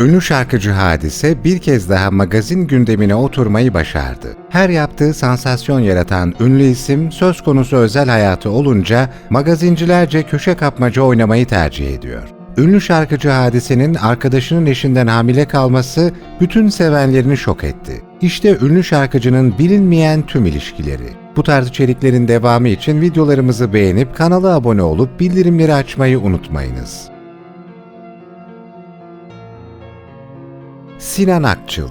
Ünlü şarkıcı Hadise bir kez daha magazin gündemine oturmayı başardı. Her yaptığı sansasyon yaratan ünlü isim söz konusu özel hayatı olunca magazincilerce köşe kapmaca oynamayı tercih ediyor. Ünlü şarkıcı Hadise'nin arkadaşının eşinden hamile kalması bütün sevenlerini şok etti. İşte ünlü şarkıcının bilinmeyen tüm ilişkileri. Bu tarz içeriklerin devamı için videolarımızı beğenip kanala abone olup bildirimleri açmayı unutmayınız. Sinan Akçıl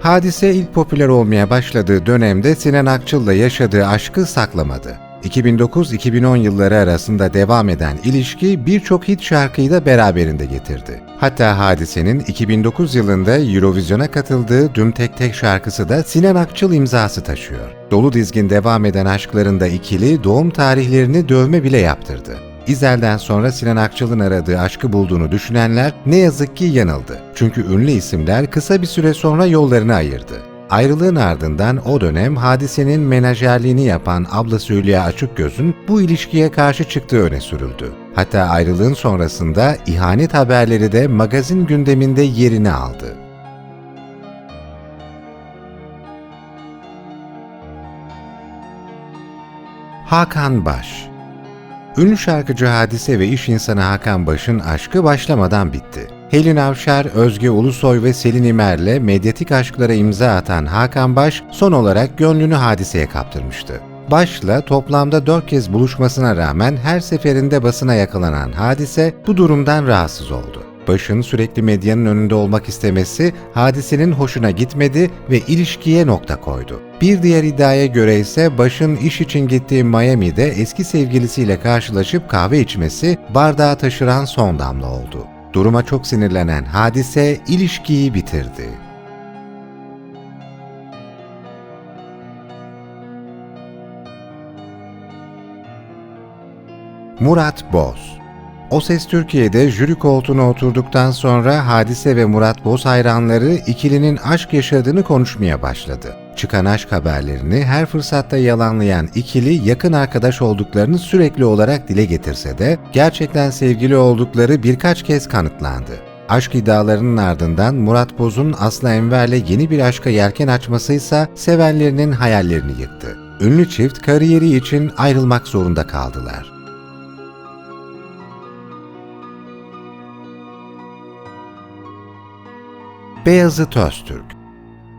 Hadise ilk popüler olmaya başladığı dönemde Sinan Akçıl'la yaşadığı aşkı saklamadı. 2009-2010 yılları arasında devam eden ilişki birçok hit şarkıyı da beraberinde getirdi. Hatta Hadise'nin 2009 yılında Eurovision'a katıldığı Düm Tek Tek şarkısı da Sinan Akçıl imzası taşıyor. Dolu dizgin devam eden aşklarında ikili doğum tarihlerini dövme bile yaptırdı. İzel'den sonra Sinan Akçıl'ın aradığı aşkı bulduğunu düşünenler ne yazık ki yanıldı. Çünkü ünlü isimler kısa bir süre sonra yollarını ayırdı. Ayrılığın ardından o dönem hadisenin menajerliğini yapan ablası Hülya Açıkgöz'ün bu ilişkiye karşı çıktığı öne sürüldü. Hatta ayrılığın sonrasında ihanet haberleri de magazin gündeminde yerini aldı. Hakan Baş Ünlü şarkıcı Hadise ve iş insanı Hakan Baş'ın aşkı başlamadan bitti. Helin Avşar, Özge Ulusoy ve Selin İmer'le medyatik aşklara imza atan Hakan Baş son olarak gönlünü Hadise'ye kaptırmıştı. Baş'la toplamda dört kez buluşmasına rağmen her seferinde basına yakalanan Hadise bu durumdan rahatsız oldu. Baş'ın sürekli medyanın önünde olmak istemesi hadisenin hoşuna gitmedi ve ilişkiye nokta koydu. Bir diğer iddiaya göre ise Baş'ın iş için gittiği Miami'de eski sevgilisiyle karşılaşıp kahve içmesi bardağı taşıran son damla oldu. Duruma çok sinirlenen hadise ilişkiyi bitirdi. Murat Boz O Ses Türkiye'de jüri koltuğuna oturduktan sonra Hadise ve Murat Boz hayranları ikilinin aşk yaşadığını konuşmaya başladı. Çıkan aşk haberlerini her fırsatta yalanlayan ikili yakın arkadaş olduklarını sürekli olarak dile getirse de gerçekten sevgili oldukları birkaç kez kanıtlandı. Aşk iddialarının ardından Murat Boz'un Aslı Enver'le yeni bir aşka yelken açmasıysa sevenlerinin hayallerini yıktı. Ünlü çift kariyeri için ayrılmak zorunda kaldılar. Beyazıt Öztürk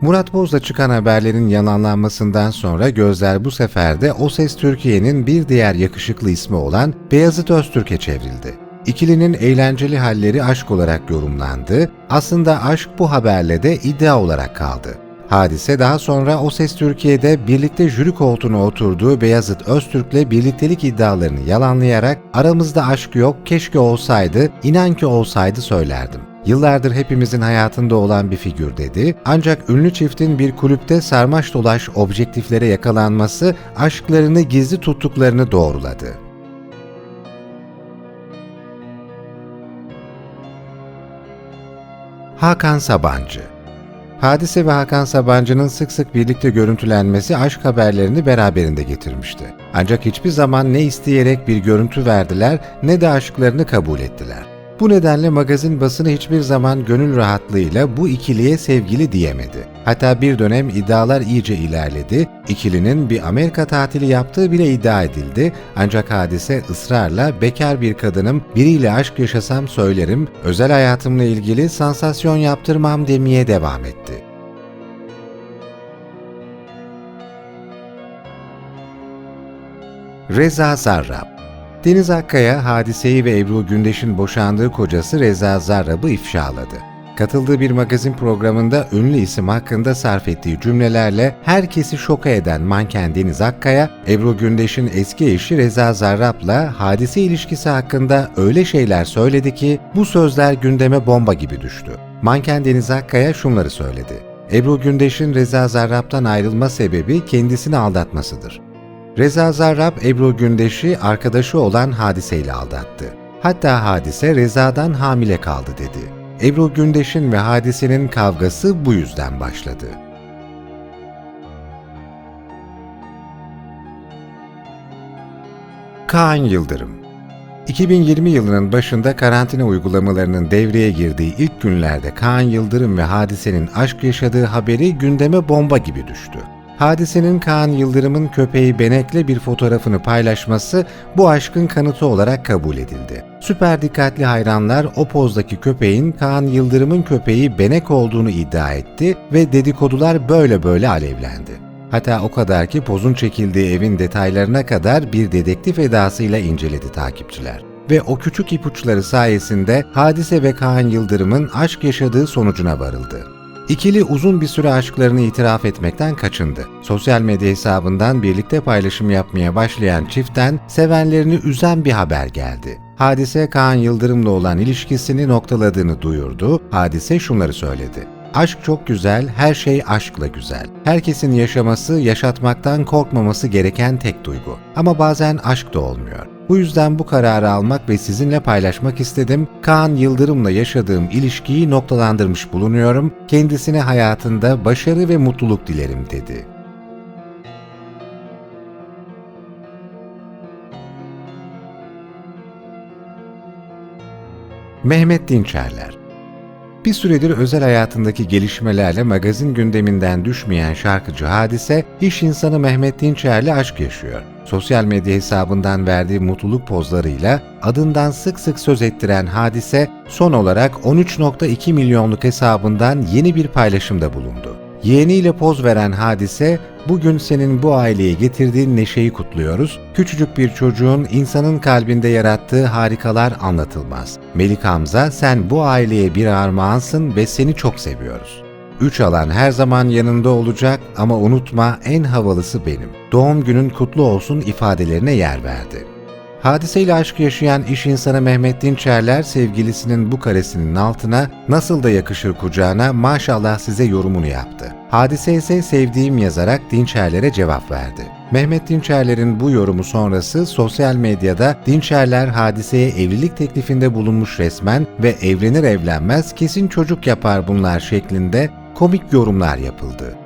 Murat Boz'la çıkan haberlerin yalanlanmasından sonra gözler bu sefer de O Ses Türkiye'nin bir diğer yakışıklı ismi olan Beyazıt Öztürk'e çevrildi. İkilinin eğlenceli halleri aşk olarak yorumlandı. Aslında aşk bu haberle de iddia olarak kaldı. Hadise daha sonra O Ses Türkiye'de birlikte jüri koltuğuna oturduğu Beyazıt Öztürk'le birliktelik iddialarını yalanlayarak aramızda aşk yok, keşke olsaydı, inan ki olsaydı söylerdim. Yıllardır hepimizin hayatında olan bir figür dedi. Ancak ünlü çiftin bir kulüpte sarmaş dolaş objektiflere yakalanması aşklarını gizli tuttuklarını doğruladı. Hakan Sabancı Hadise ve Hakan Sabancı'nın sık sık birlikte görüntülenmesi aşk haberlerini beraberinde getirmişti. Ancak hiçbir zaman ne isteyerek bir görüntü verdiler ne de aşklarını kabul ettiler. Bu nedenle magazin basını hiçbir zaman gönül rahatlığıyla bu ikiliye sevgili diyemedi. Hatta bir dönem iddialar iyice ilerledi, ikilinin bir Amerika tatili yaptığı bile iddia edildi ancak hadise ısrarla bekar bir kadınım, biriyle aşk yaşasam söylerim, özel hayatımla ilgili sansasyon yaptırmam demeye devam etti. Reza Zarrab Deniz Akkaya, Hadise'yi ve Ebru Gündeş'in boşandığı kocası Reza Zarrab'ı ifşaladı. Katıldığı bir magazin programında ünlü isim hakkında sarf ettiği cümlelerle herkesi şoka eden manken Deniz Akkaya, Ebru Gündeş'in eski eşi Reza Zarrab'la hadise ilişkisi hakkında öyle şeyler söyledi ki bu sözler gündeme bomba gibi düştü. Manken Deniz Akkaya şunları söyledi. Ebru Gündeş'in Reza Zarrab'dan ayrılma sebebi kendisini aldatmasıdır. Reza Zarrab Ebru Gündeş'i arkadaşı olan Hadise ile aldattı. Hatta Hadise Reza'dan hamile kaldı dedi. Ebru Gündeş'in ve Hadise'nin kavgası bu yüzden başladı. Kaan Yıldırım 2020 yılının başında karantina uygulamalarının devreye girdiği ilk günlerde Kaan Yıldırım ve Hadise'nin aşk yaşadığı haberi gündeme bomba gibi düştü. Hadise'nin Kaan Yıldırım'ın köpeği Benek'le bir fotoğrafını paylaşması bu aşkın kanıtı olarak kabul edildi. Süper dikkatli hayranlar o pozdaki köpeğin Kaan Yıldırım'ın köpeği Benek olduğunu iddia etti ve dedikodular böyle böyle alevlendi. Hatta o kadar ki pozun çekildiği evin detaylarına kadar bir dedektif edasıyla inceledi takipçiler. Ve o küçük ipuçları sayesinde Hadise ve Kaan Yıldırım'ın aşk yaşadığı sonucuna varıldı. İkili uzun bir süre aşklarını itiraf etmekten kaçındı. Sosyal medya hesabından birlikte paylaşım yapmaya başlayan çiftten sevenlerini üzen bir haber geldi. Hadise Kaan Yıldırım'la olan ilişkisini noktaladığını duyurdu. Hadise şunları söyledi. Aşk çok güzel, her şey aşkla güzel. Herkesin yaşaması, yaşatmaktan korkmaması gereken tek duygu. Ama bazen aşk da olmuyor. Bu yüzden bu kararı almak ve sizinle paylaşmak istedim. Kaan Yıldırım'la yaşadığım ilişkiyi noktalandırmış bulunuyorum. Kendisine hayatında başarı ve mutluluk dilerim dedi. Mehmet Dinçerler bir süredir özel hayatındaki gelişmelerle magazin gündeminden düşmeyen şarkıcı Hadise, iş insanı Mehmet Dinçer'le aşk yaşıyor. Sosyal medya hesabından verdiği mutluluk pozlarıyla adından sık sık söz ettiren Hadise, son olarak 13.2 milyonluk hesabından yeni bir paylaşımda bulundu. Yeğeniyle poz veren Hadise, bugün senin bu aileye getirdiğin neşeyi kutluyoruz. Küçücük bir çocuğun insanın kalbinde yarattığı harikalar anlatılmaz. Melik Hamza, sen bu aileye bir armağansın ve seni çok seviyoruz. Üç alan her zaman yanında olacak ama unutma en havalısı benim. Doğum günün kutlu olsun ifadelerine yer verdi. Hadiseyle aşk yaşayan iş insanı Mehmet Dinçerler sevgilisinin bu karesinin altına nasıl da yakışır kucağına maşallah size yorumunu yaptı. Hadise ise sevdiğim yazarak Dinçerlere cevap verdi. Mehmet Dinçerler'in bu yorumu sonrası sosyal medyada Dinçerler hadiseye evlilik teklifinde bulunmuş resmen ve evlenir evlenmez kesin çocuk yapar bunlar şeklinde komik yorumlar yapıldı.